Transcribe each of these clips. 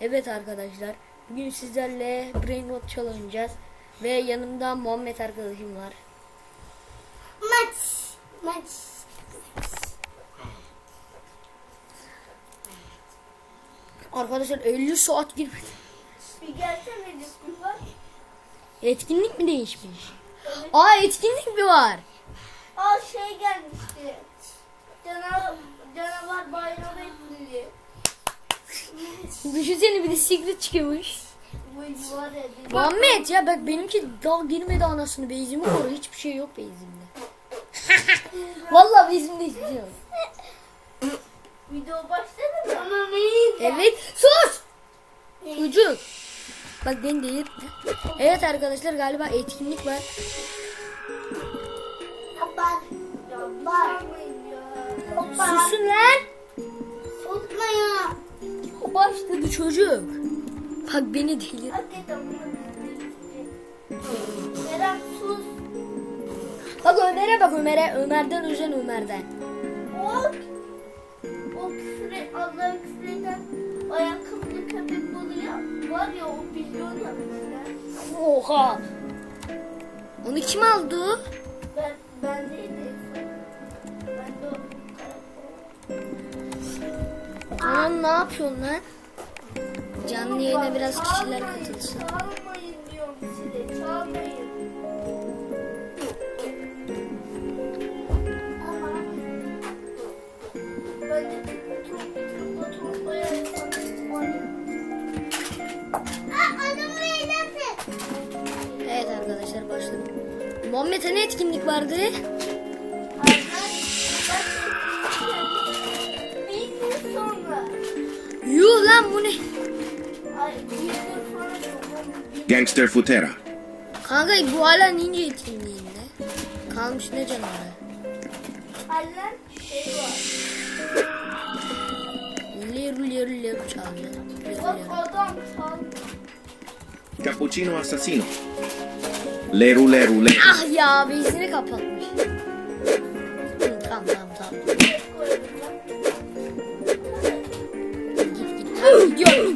Evet arkadaşlar. Bugün sizlerle Brain Rot Challenge oynayacağız. Ve yanımda Muhammed arkadaşım var. Maç. Maç. Arkadaşlar 50 saat girmedi. Bir gelsene Discord'a. Etkinlik mi değişmiş? Aa etkinlik mi var? Aa şey gelmişti. Canavar, canavar bayramı etkinliği. Düşünsene bir de secret çıkıyormuş. Muhammed ya bak benimki daha girmedi anasını. Beyzimi koru. Hiçbir şey yok beyzimde. Vallahi beyzimde hiçbir şey yok. Video başladı mı? Ama neydi? Evet. Sus! Çocuk. Bak ben değil. Evet arkadaşlar galiba etkinlik var. Kapat. Yapar. Başladı çocuk. Bak beni delir. Kerem sus. Bak Ömer'e bak Ömer'e. Ömer'den özen Ömer'den. O, o küfür et, Allah'a küfür eden ayakkabılı köpek ya- var ya o milyon yapmışlar. Oha. Onu kim aldı? Ben, ben değil de ben de o. Lan ne yapıyorsun lan? Canlı yayına biraz kişiler katılsın. Evet arkadaşlar başladım. Muhammed'e ne etkinlik vardı? Yuh lan bu ne? Gangster Futera. Kanka bu hala ninja etkinliğinde. Kalmış ne canavarı? Halen şey var. Çalıyor. Liru Bak liru. adam çaldı. Cappuccino assassino. Leru Leru Leru. Ah ya bezini kapatmış. Hı, tamam tamam tamam. Git git. Tamam, gidiyorum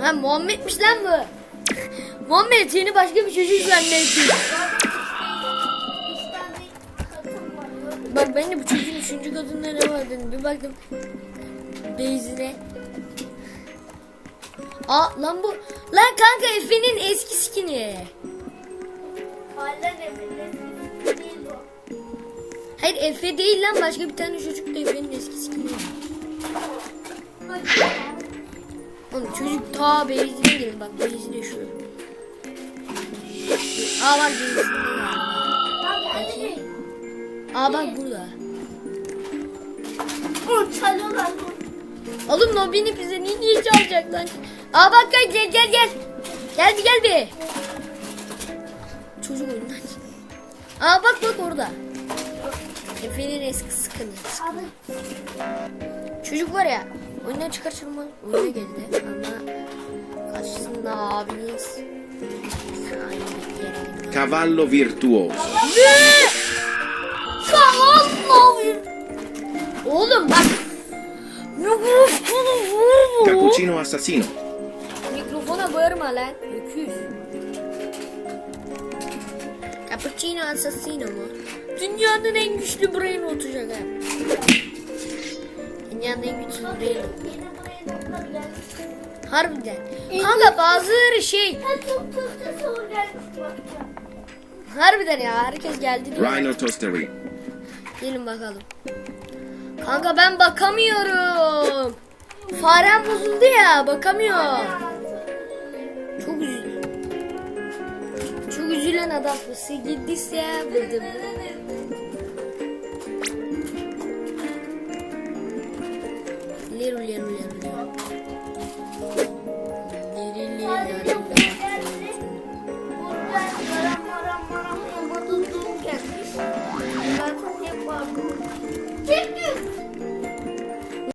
Ha Muhammed'miş lan bu. Muhammed seni başka bir çocuk zannettim. Bak ben de bu çocuğun üçüncü kadında ne var dedim. Bir baktım. Beyzine. Aa lan bu. Lan kanka Efe'nin eski skini. Hayır Efe değil lan başka bir tane çocuk da Efe'nin eski skini. Oğlum çocuk ta beyzine girin bak beyzine şu. Aa bak beyzine Abi Aa bak burada. Çalıyorlar. Oğlum Nobini bize niye niye çalacak lan? Aa bak gel gel gel gel. Gel bir gel bir. Çocuk oyundan. Aa bak bak orada. Efe'nin eski sıkını. Çocuk var ya oyundan çıkartılma oyuna geldi ama karşısında abimiz. Cavallo virtuoso. Ne? Kavallo. Oğlum bak. Mikrofonu vurma. Cappuccino assassino. Mikrofona bağırma lan. Öküz. Cappuccino Assassino mu? Dünyanın en güçlü brain olacak ha. Dünyanın en güçlü gelmiş. Harbiden. Kanka bazıları şey. Ha çok çok çok soru gelmiş bakacağım. Harbiden ya herkes geldi diyor. Rhino Toastery. Gelin bakalım. Kanka ben bakamıyorum. Farem bozuldu ya bakamıyorum. Çok üzüldüm. Çok üzülen adam. Gittiyse bıdım. un